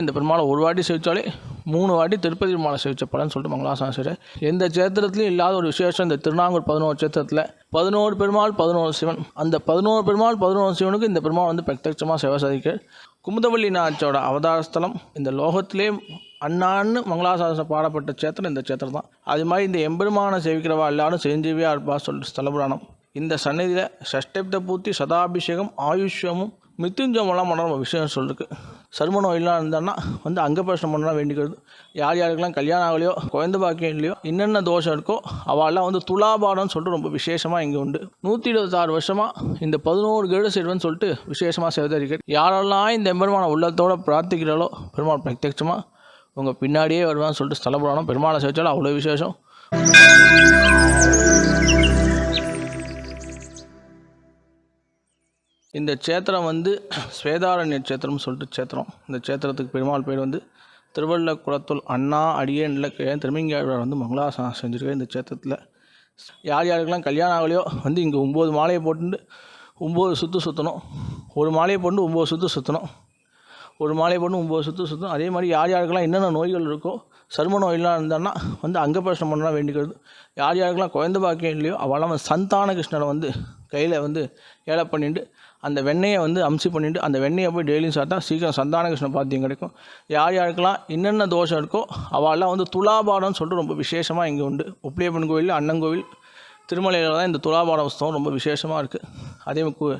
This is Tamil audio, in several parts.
இந்த பெருமாளை ஒரு வாட்டி சேவிச்சாலே மூணு வாட்டி திருப்பதி பெருமாளை சேவிச்ச பலன் சொல்லிட்டு மங்களாசனம் எந்த சேத்திரத்துலையும் இல்லாத ஒரு விசேஷம் இந்த திருநாங்கூர் பதினோரு சேத்திரத்தில் பதினோரு பெருமாள் பதினோரு சிவன். அந்த பதினோரு பெருமாள் பதினோரு சிவனுக்கு இந்த பெருமாள் வந்து பிரத்யட்சமாக சேவை சாதிக்கு குமுதவள்ளி நாச்சோட அவதாரஸ்தலம் இந்த லோகத்திலே அண்ணான்னு மங்களாசாசனம் பாடப்பட்ட சேத்திரம் இந்த சேத்திரம் தான். அது மாதிரி இந்த எம்பெருமானை சேவிக்கிறவா எல்லாரும் செஞ்சீவியா இருப்பா சொல்லிட்டு ஸ்தலபுராணம். இந்த சன்னதியில் சஷ்டப்த பூர்த்தி சதாபிஷேகம் ஆயுஷ்யமும் மித்துஞ்சமெல்லாம் பண்ண விஷயம் சொல்லிருக்கு. சரும நோயெல்லாம் இருந்தான்னா வந்து அங்கப்பிரசனம் பண்ணலாம் வேண்டிக்கிறது. யார் யாருக்கெல்லாம் கல்யாணம் ஆகலையோ குழந்த பாக்கியம் இல்லையோ என்னென்ன தோஷம் இருக்கோ அவெல்லாம் வந்து துலாபாரம்னு சொல்லிட்டு ரொம்ப விசேஷமாக இங்கே உண்டு. நூற்றி இருபத்தாறு வருஷமாக இந்த பதினோரு கேடு செல்வன் சொல்லிட்டு விசேஷமாக செய்திருக்கிறது யாரெல்லாம் இந்த எம்பெருமான உள்ளத்தோட பிரார்த்திக்கிறாலோ பெருமாள் பிரத்யட்சமாக உங்கள் பின்னாடியே வருவான்னு சொல்லிட்டு ஸ்தல புராணம் பெருமாளை சேர்த்தாலும் அவ்வளோ விசேஷம். இந்த சேத்திரம் வந்து ஸ்வேதாரண்ய சேத்திரம்னு சொல்லிட்டு சேத்திரம் இந்த சேத்திரத்துக்கு பெருமாள் பேர் வந்து திருவள்ள குளத்துள் அண்ணா அடியேன்ல இல்லை திருமங்கையாழ்வார் வந்து மங்களாசனம் செஞ்சுருக்காரு இந்த சேத்திரத்தில் யார் யாருக்கெல்லாம் கல்யாணம் ஆகலையோ வந்து இங்கே ஒம்பது மாலையை போட்டுட்டு ஒம்பது சுற்று சுற்றணும் ஒரு மாலையை போட்டு ஒம்பது சுற்று சுற்றணும் ஒரு மாலையை போட்டு ஒம்பது சுற்று சுற்றணும் அதே மாதிரி யார் யாருக்கெல்லாம் என்னென்ன நோய்கள் இருக்கோ சரும நோயெல்லாம் இருந்தான்னா வந்து அங்கப்பிரசனம் பண்ணலாம் வேண்டிக்கிறது. யார் யாருக்கெல்லாம் குழந்த பாக்கியம் இல்லையோ அவெல்லாம் வந்து சந்தான கிருஷ்ணரை வந்து கையில் வந்து ஏழை பண்ணிட்டு அந்த வெண்ணெயை வந்து அம்சி பண்ணிட்டு அந்த வெண்ணெயை போய் டெய்லியும் சாப்பிட்டா சீக்கிரம் சந்தான கிருஷ்ண பாத்தியம் கிடைக்கும். யார் யாருக்கெல்லாம் என்னென்ன தோஷம் இருக்கோ அவெல்லாம் வந்து துலாபாரம்னு சொல்லிட்டு ரொம்ப விசேஷமாக இங்கே உண்டு. உப்ளியப்பன் கோவில் அண்ணன் கோவில் திருமலையில் தான் இந்த துலாபார உஸ்தவம் ரொம்ப விசேஷமாக இருக்குது அதே மாதிரி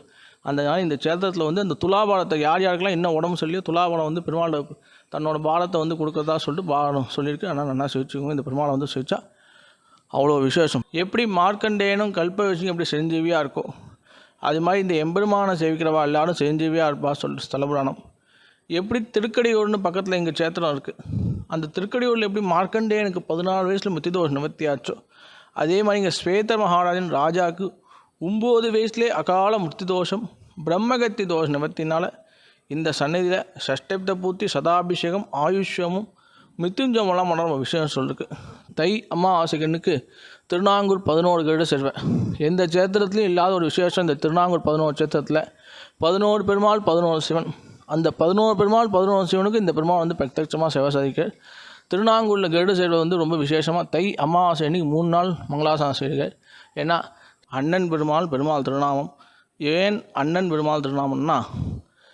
அந்த நாள் இந்த சேத்திரத்தில் வந்து அந்த துலாபாரத்தை யார் யாருக்கெல்லாம் என்ன உடம்பு சொல்லியோ துலாபாரம் வந்து பெருமாள் தன்னோட பாரத்தை வந்து கொடுக்குறதா சொல்லிட்டு பாரம் சொல்லியிருக்கு. ஆனால் நல்லா சிவிச்சுக்கோங்க இந்த பெருமாளை வந்து சிவிச்சா அவ்வளோ விசேஷம். எப்படி மார்க்கண்டேயனும் கல்ப விஷயம் எப்படி செஞ்சீவியாக இருக்கோ அது மாதிரி இந்த எம்பெருமானை சேவிக்கிறவா எல்லாரும் செஞ்சீவியாக இருப்பா சொல்லிட்டு ஸ்தலபுராணம் எப்படி திருக்கடியூர்னு பக்கத்தில் எங்கள் சேத்திரம் இருக்குது அந்த திருக்கடியூரில் எப்படி மார்க்கண்டேயனுக்கு பதினாலு வயசில் முத்திதோஷம் நிவர்த்தி ஆச்சோ அதே மாதிரி இங்கே ஸ்வேத மகாராஜன் ராஜாவுக்கு ஒம்பது வயசுலேயே அகால முத்தி தோஷம் பிரம்மகத்தி தோஷ நிவர்த்தினால இந்த சந்நிதியில் சஷ்டப்த பூர்த்தி சதாபிஷேகம் ஆயுஷ்யமும் மிருத்யுஞ்சமெல்லாம் பண்ண நம்ம விஷயம் சொல்லிருக்கு தை அமாவாசைக்கண்ணுக்கு திருநாங்கூர் பதினோரு கருட செல்வேன். எந்த சேத்திரத்துலையும் இல்லாத ஒரு விசேஷம் இந்த திருநாங்கூர் பதினோரு சேத்திரத்தில் பதினோரு பெருமாள் பதினோரு சிவன். அந்த பதினோரு பெருமாள் பதினோரு சிவனுக்கு இந்த பெருமாள் வந்து பிரத்யட்சமாக சேவை சாதிக்க. திருநாங்கூரில் கருட செய்வது வந்து ரொம்ப விசேஷமாக தை அமாவாசை அன்னைக்கு மூணு நாள் மங்களாசனம் செய்யுங்க ஏன்னா அண்ணன் பெருமாள் பெருமாள் திருநாமம். ஏன் அண்ணன் பெருமாள் திருநாமம்னா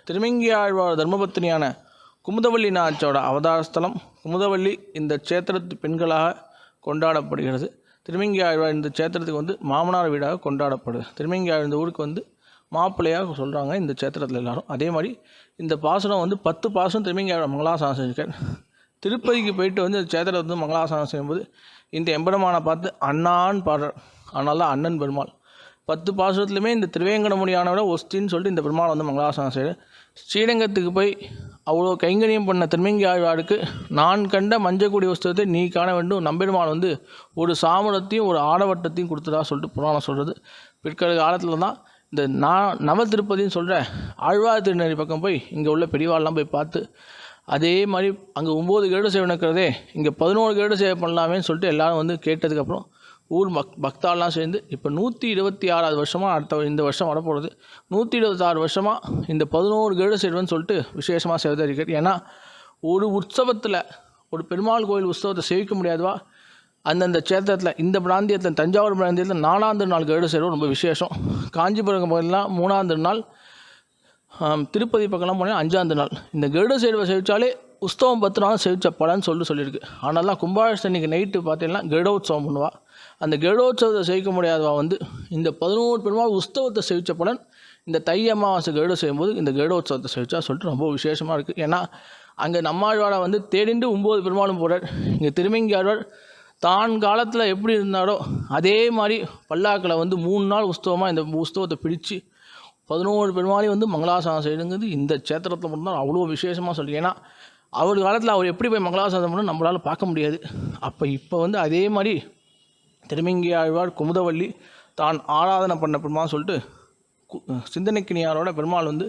திருமங்கி ஆழ்வார் தர்மபத்தினியான குமுதவள்ளி நாச்சோட அவதாரஸ்தலம் குமுதவள்ளி இந்த க்ஷேத்திரத்து பெண்களாக கொண்டாடப்படுகிறது. திருமங்கி ஆழ்வார் இந்த சேத்திரத்துக்கு வந்து மாமனார் வீடாக கொண்டாடப்படுது. திருமங்கி ஆழ்வார் இந்த ஊருக்கு வந்து மாப்பிள்ளையாக சொல்கிறாங்க இந்த சேத்திரத்தில் எல்லாரும். அதே மாதிரி இந்த பாசனம் வந்து பத்து பாசனம் திருமங்கி ஆழ்வார் மங்களாசானம் செஞ்சுருக்கார். திருப்பதிக்கு போயிட்டு வந்து இந்த சேத்திரத்தை வந்து மங்களாசானம் செய்யும்போது இந்த எம்பெருமானை பார்த்து அண்ணான்னு பாடுறார். ஆனால் தான் அண்ணன் பெருமாள். பத்து பாசுரத்துலையுமே இந்த திருவேங்கடமுடியானவரை ஒஸ்தின்னு சொல்லிட்டு இந்த பெருமாள் வந்து மங்களாசனம் செய்கிறார் ஸ்ரீரங்கத்துக்கு போய் அவ்வளோ கைங்கரியம் பண்ண திருமங்கி ஆழ்வாருக்கு நான் கண்ட மஞ்சக்குடி வஸ்திரத்தை நீ காண வேண்டும். நம்பெருமான் வந்து ஒரு சாமரத்தையும் ஒரு ஆடவட்டத்தையும் கொடுத்ததா சொல்லிட்டு புராணம் சொல்கிறது பிற்கால காலத்தில் தான் இந்த நான் நவ திருப்பதின்னு சொல்கிற ஆழ்வார் திருநெறி பக்கம் போய் இங்கே உள்ள பெரியவாள்லாம் போய் பார்த்து அதே மாதிரி அங்கே ஒம்பது கேடு சேவை நடக்கிறதே இங்கே பதினோரு கேடு சேவை பண்ணலாமேன்னு சொல்லிட்டு எல்லாரும் வந்து கேட்டதுக்கப்புறம் ஊர் பக் பக்தாலாம் சேர்ந்து இப்போ நூற்றி இருபத்தி ஆறாவது வருஷமாக அடுத்த இந்த வருஷம் வரப்போகிறது நூற்றி இருபத்தாறு வருஷமாக இந்த பதினோரு கேடு சேவைன்னு சொல்லிட்டு விசேஷமாக சேவதரிக்கிறது ஏன்னா ஒரு உற்சவத்தில் ஒரு பெருமாள் கோயில் உற்சவத்தை சேவிக்க முடியாதுவா? அந்தந்த சேத்திரத்தில் இந்த பிராந்தியத்தில் தஞ்சாவூர் பிராந்தியத்தில் நாலாம் நாள் கேடு சேவை ரொம்ப விசேஷம். காஞ்சிபுரம் பகுதியெலாம் மூணாந்து நாள் திருப்பதி பக்கம்லாம் போனால் அஞ்சாந்து நாள். இந்த கருட சேவை சேவிச்சாலே உஸ்தவம் பத்து நாள் செவிச்ச பலன்னு சொல்லிட்டு சொல்லியிருக்கு. ஆனாலாம் கும்பாபிஷேகன்னைக்கு நைட்டு பார்த்தீங்கன்னா கெடோத்சவம் பண்ணுவா. அந்த கெடோத்சவத்தை சேவிக்க முடியாதவா வந்து இந்த பதினோரு பெருமாள் உஸ்தவத்தை செவிச்ச பலன் இந்த தை அமாவாசை கருடம் செய்யும்போது இந்த கெடோத்சவத்தை செவிச்சா சொல்லிட்டு ரொம்ப விசேஷமாக இருக்குது ஏன்னா அங்கே நம்மாழ்வாரை வந்து தேடிண்டு ஒம்பது பெருமாளும் போடுறார் இங்கே திருமங்கியாழ்வார் தான் காலத்தில் எப்படி இருந்தாரோ அதே மாதிரி பல்லாக்கில் வந்து மூணு நாள் உஸ்தவமாக இந்த உஸ்தவத்தை பிடிச்சு பதினோரு பெருமாளையும் வந்து மங்களாசனம் செய்யுங்கிறது இந்த க்ஷேத்திரத்தில் மட்டும்தான் அவ்வளோ விசேஷமாக சொல்லி ஏன்னா அவர் காலத்தில் அவர் எப்படி போய் மங்களாசாசனம் பண்ணணும் நம்மளால் பார்க்க முடியாது. அப்போ இப்போ வந்து அதே மாதிரி திருமங்கி ஆழ்வார் குமுதவள்ளி தான் ஆராதனை பண்ண பெருமாள் சொல்லிட்டு கு- சிந்தனைக்கினியாரோட பெருமாள் வந்து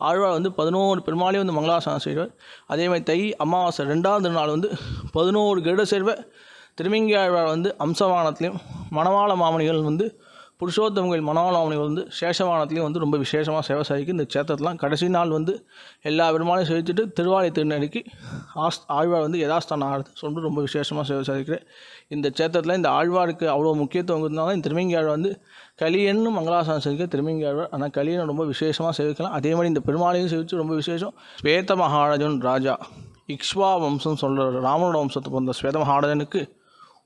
ஆழ்வார் வந்து பதினோரு பெருமாளையும் வந்து மங்களாசனம் செய்வார். அதே மாதிரி தை அமாவாசை ரெண்டாவது நாள் வந்து பதினோரு கருட சேர்வை திருமங்கி ஆழ்வார் வந்து அம்சவானத்துலேயும் மணவாள மாமணிகள் வந்து புருஷோத்தமங்கள் மனோநவமி வந்து சேஷவானத்துலேயும் வந்து ரொம்ப விசேஷமாக சேவை சாதிக்கு இந்த சேத்திரத்தெலாம் கடைசி நாள் வந்து எல்லா பெருமாளையும் செழிச்சுட்டு திருவாலி திருநடிக்கு ஆஸ் ஆழ்வார் வந்து யதாஸ்தானம் ஆகிறது. சொல்லிட்டு ரொம்ப விசேஷமாக சேவை சாதிக்கிறேன் இந்த சேத்திரத்தில் இந்த ஆழ்வாருக்கு அவ்வளோ முக்கியத்துவம் இருந்தாலும் இந்த திருமங்கி ஆழ்வார் வந்து கலியன்னு மங்களாசானம் சேவிக்க திருமங்கி ஆழ்வார் ஆனால் கலியனை ரொம்ப விசேஷமாக சேவிக்கலாம். அதே மாதிரி இந்த பெருமாளையும் சேவிச்சு ரொம்ப விசேஷம் ஸ்வேத மகாராஜன் ராஜா இக்ஷ்வா வம்சம் சொல்கிற ராமனோட வம்சத்தை பிறந்த ஸ்வேத மகாராஜனுக்கு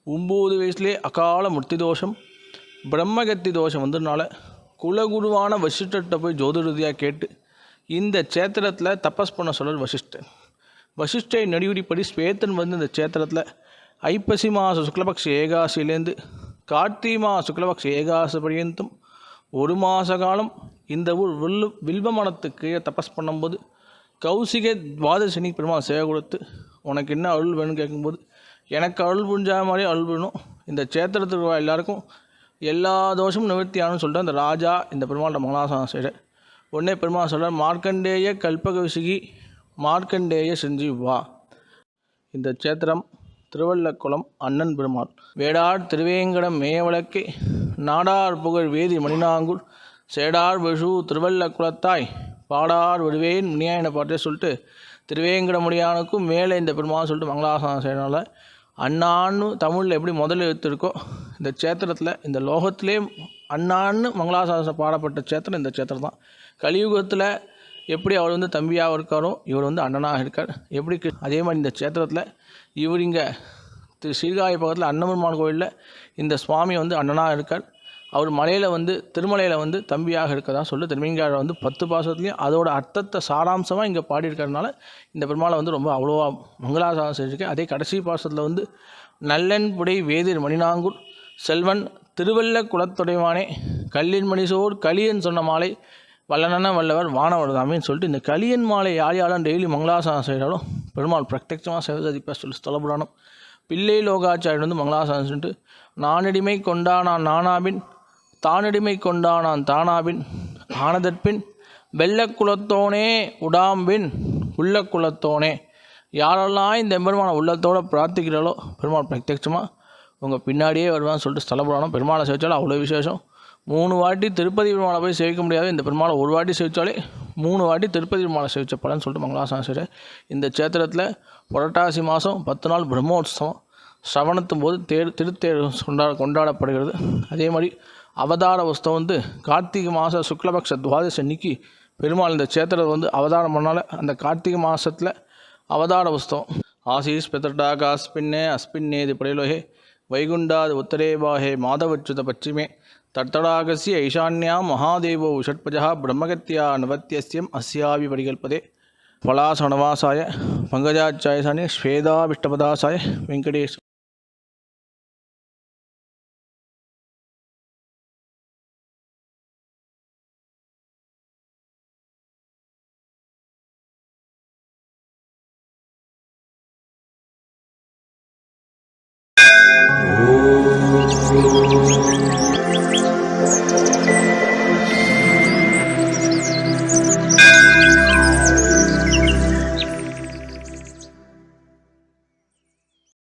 ஒம்பது வயசுலேயே அகால முர்த்தி தோஷம் பிரம்மகத்தி தோஷம் வந்ததுனால குலகுருவான வசிஷ்டர்கிட்ட போய் ஜோதிடதியாக கேட்டு இந்த சேத்திரத்தில் தபஸ் பண்ண சொல்கிறார் வசிஷ்டன். வசிஷ்டை நடிகுடிப்படி ஸ்வேத்தன் வந்து இந்த சேத்திரத்தில் ஐப்பசி மாத சுக்லபக்ஷ ஏகாசிலேருந்து கார்த்திகை மாத சுக்லபக்ஷ ஏகாசி பர்யந்தம் ஒரு மாத காலம் இந்த ஊர் வில்லு வில்வ மரத்துக்கு தபஸ் பண்ணும்போது கௌசிக துவாதசினி பெருமாள் சேவை கொடுத்து உனக்கு என்ன அருள் வேணும்னு கேட்கும்போது எனக்கு அருள் புரிஞ்சா மாதிரி அருள் வேணும். இந்த சேத்திரத்துக்கு எல்லாருக்கும் எல்லா தோஷமும் நிவர்த்தியானு சொல்லிட்டு அந்த ராஜா இந்த பெருமாள்கிட்ட மங்களாசனம் செய்கிறார் உடனே பெருமாள் சொல்கிறார் மார்க்கண்டேய கல்பக விசுகி மார்க்கண்டேய செஞ்சீவா இந்த சேத்திரம் திருவள்ளக்குளம் அண்ணன் பெருமாள். வேடார் திருவேங்கடம் மேயவழக்கே நாடார் புகழ் வேதி மணிநாங்குள் சேடார் விஷு திருவள்ளக்குளத்தாய் பாடார் விடுவேன் முனியாயின பாட்டே சொல்லிட்டு திருவேங்கடமுடியானுக்கும் மேலே இந்த பெருமாள் சொல்லிட்டு மங்களாசனம் செய்யறனால அண்ணான்னு தமிழில் எப்படி முதல் எழுத்து இருக்கோ இந்த சேத்திரத்தில் இந்த லோகத்திலே அண்ணான்னு மங்களாசாசனம் பாடப்பட்ட சேத்திரம் இந்த சேத்திரம் தான் கலியுகத்தில் எப்படி அவர் வந்து தம்பியாக இருக்காரோ இவர் வந்து அண்ணனாக இருக்கார். எப்படி கி- அதே மாதிரி இந்த சேத்திரத்தில் இவர் இங்கே திரு சீர்காழி பக்கத்தில் அன்னபெருமான் கோயிலில் இந்த சுவாமி வந்து அண்ணனாக இருக்கார். அவர் மலையில் வந்து திருமலையில் வந்து தம்பியாக இருக்கதான் சொல்லி. திருமங்காழ வந்து பத்து பாசத்துலேயும் அதோட அர்த்தத்தை சாராம்சமாக இங்கே பாடியிருக்கிறதுனால இந்த பெருமாளை வந்து ரொம்ப அவ்வளோவா மங்களாசாரம் செஞ்சுருக்கேன் அதே கடைசி பாசத்தில் வந்து நல்லன்புடை வேதிர் மணிநாங்கூர் செல்வன் திருவல்ல குலத்துடைவானே கல்லின் மணிசோர் கலியன் சொன்ன மாலை வல்லனன வல்லவர் வானவர் தாமின்னு சொல்லிட்டு இந்த கலியன் மாலை யார் யாரும் டெய்லி மங்களாசாரம் செய்கிறாலும் பெருமாள் பிரத்யட்சமாக சிவசதிப்பா சொல்லி ஸ்தலபுராணம். பிள்ளை லோகாச்சாரியன் வந்து மங்களாசாதம் சொல்லிட்டு நானடிமை கொண்டானான் நானாபின் தானடிமை கொண்டானான் தானாவின் ஆனதற்பின் வெள்ளக்குலத்தோனே உடாம்பின் உள்ள குலத்தோனே. யாரெல்லாம் இந்த பெருமான உள்ளத்தோடு பிரார்த்திக்கிறாளோ பெருமாள் பிரத்யட்சமாக உங்கள் பின்னாடியே வருவான்னு சொல்லிட்டு ஸ்தல பெருமாளை சேவிச்சாலும் அவ்வளோ விசேஷம். மூணு வாட்டி திருப்பதி பெருமாளை போய் சேவிக்க முடியாது. இந்த பெருமாளை ஒரு வாட்டி சேவிச்சாலே மூணு வாட்டி திருப்பதி பெருமாளை சேவிச்ச பலன்னு சொல்லிட்டு மங்களாசனம் இந்த சேத்திரத்தில் புரட்டாசி மாதம் பத்து நாள் பிரம்மோத்சவம் சிரவணத்தும் போது தேர் திருத்தேர் கொண்டாட கொண்டாடப்படுகிறது. அதே மாதிரி அவதார உஸ்தவம் வந்து கார்த்திகை மாத சுக்லபக்ஷ துவாதசி அன்னைக்கு பெருமாள் இந்த சேத்திரத்தை வந்து அவதாரம் பண்ணால அந்த கார்த்திகை மாதத்தில் அவதார உஸ்தவம் ஆசீஸ் பெத்தட்டாக அஸ்பின்னே அஸ்பின்னேது பிரயோகே வைகுண்டாது உத்தரேபாகே மாதவச்சுத பச்சிமே தட்டடாகசிய ஐஷான்யா மகாதேவோ ஷட்பஜா பிரம்மகத்யா நவத்தியஸ்யம் அஸ்யாவி பரிகல்பதே. பலாசனவாசாய பங்கஜாச்சாயசானி ஸ்வேதாபிஷ்டபதாசாய வெங்கடேஷ்